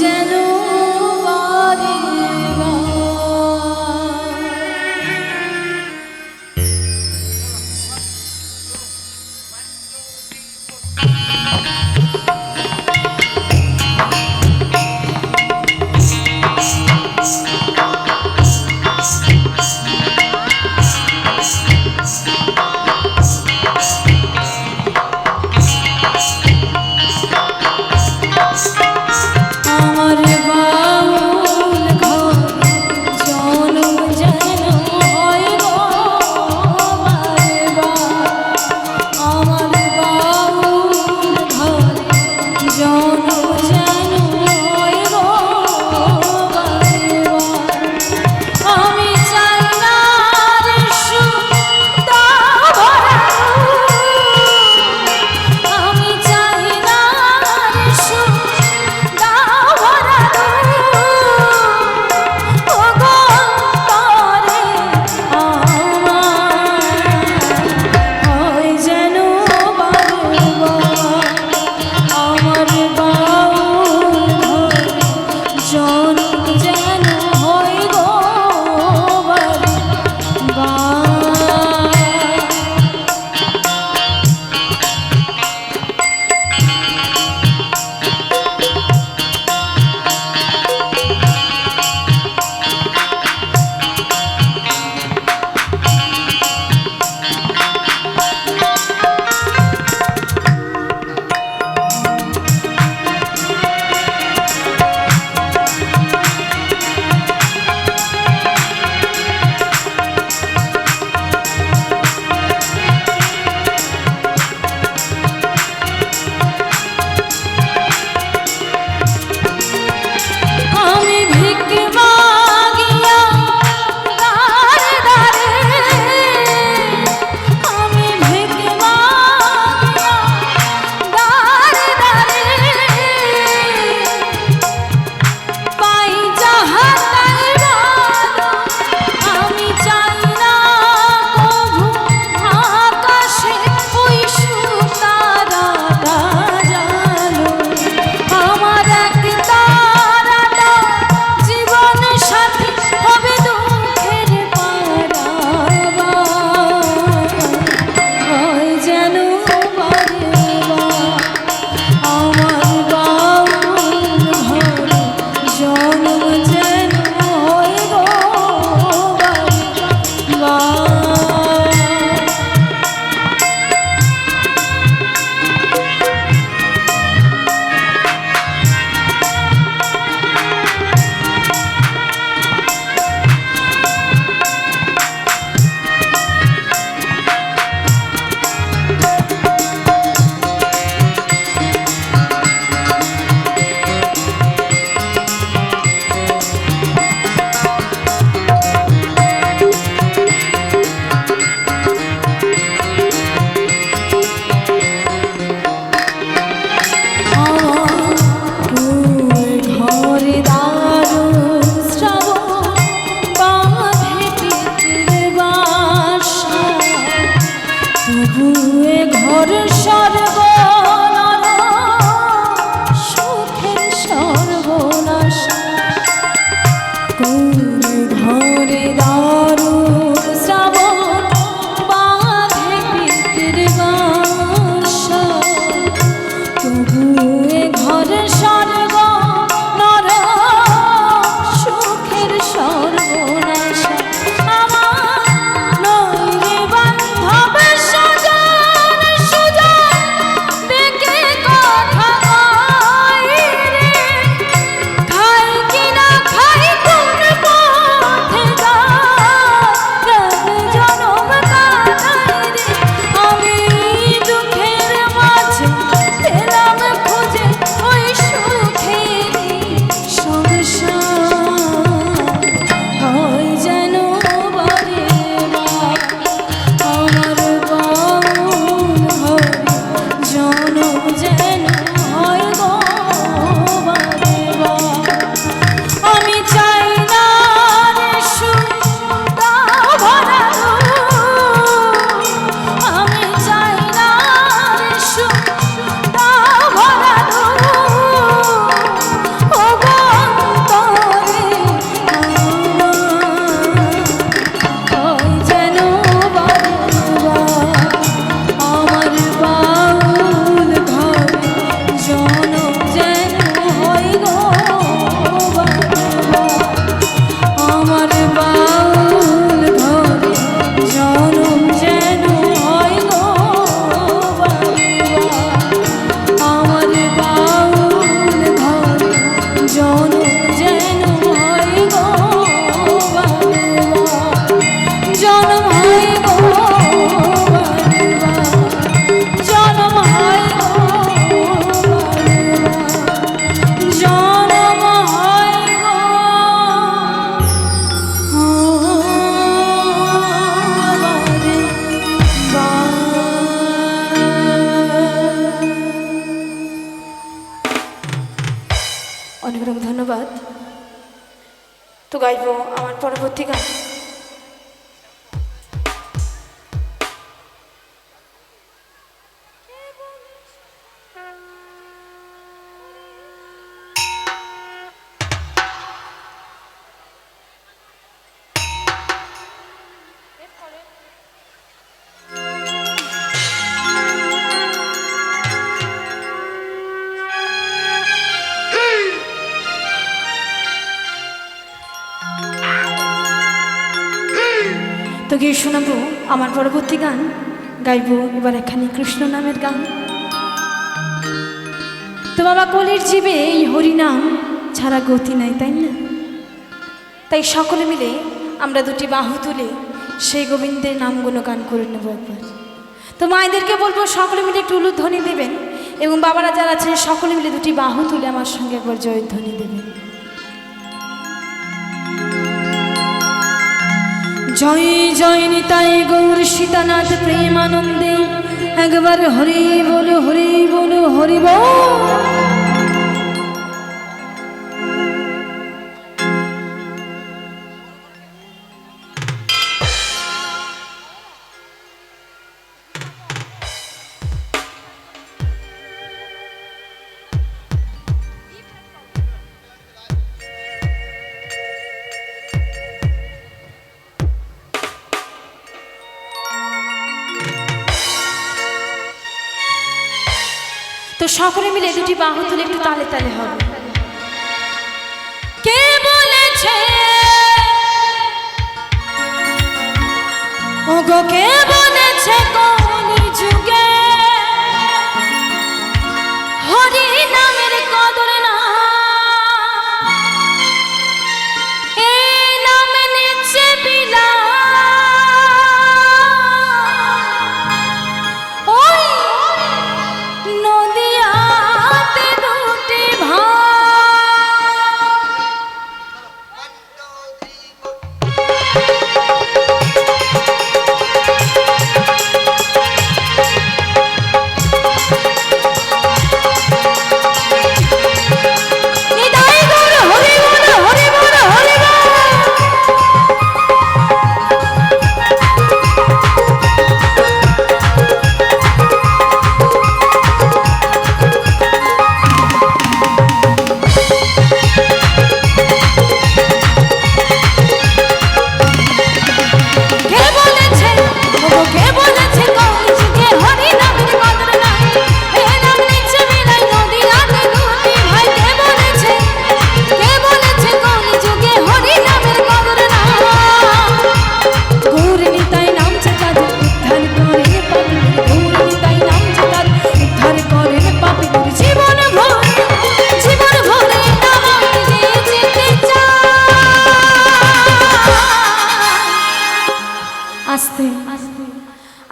যেন তো গিয়ে শোনাবো, আমার পরবর্তী গান। গাইবো এবার এখানে কৃষ্ণ নামের গান। তো বাবা, কলির জীবে এই হরিনাম, ছাড়া গতি নাই, তাই না? তাই সকলে মিলে আমরা দুটি বাহু তুলে সেই গোবিন্দের নামগুলো গান করে নেব একবার। তো মায়েদেরকে বলব, সকলে মিলে একটু উলুধ্বনি দেবেন এবং বাবারা যারা আছেন, সকলে মিলে দুটি বাহু তুলে আমার সঙ্গে একবার জয়ধ্বনি দেবেন। জয় জয় নিতাই গৌর সীতানাথ প্রেমানন্দে। একবার হরি বলো হরি বলো হরি বল। সকলে মিলে দুটি বাহু তুলে একটু তালে তালে হবে। কে বলেছে? ওগো, কে বলেছে কোন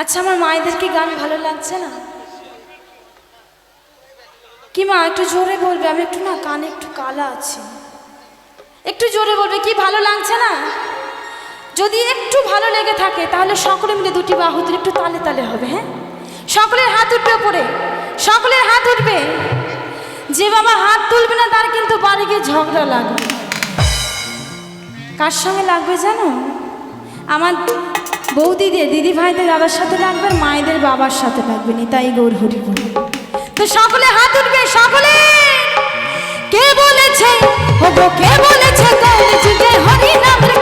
আচ্ছা আমার মায়েদেরকে গান ভালো লাগছে না? কি মা, একটু জোরে বলবে, আমি একটু না কানে একটু কালা আছি। একটু জোরে বলবে, কি ভালো লাগছে না? যদি একটু ভালো লেগে থাকে, তাহলে সকলে মিলে দুটি বাহু একটু তালে তালে হবে হ্যাঁ? সকলের হাত উঠবে ওপরে, সকলের হাত উঠবে। যে বাবা হাত তুলবে না, তার কিন্তু বাড়ি গিয়ে ঝগড়া লাগবে। কার সঙ্গে লাগবে জানো? আমার বৌদিদের দিদি ভাইদের দাদার সাথে লাগবে মায়েদের বাবার সাথে লাগবে নিতাই গৌর হরি তো সকলে হাত উঠবে, সকলে! কে বলেছে? হব, কে বলেছে? কে বলেছে হরি নামের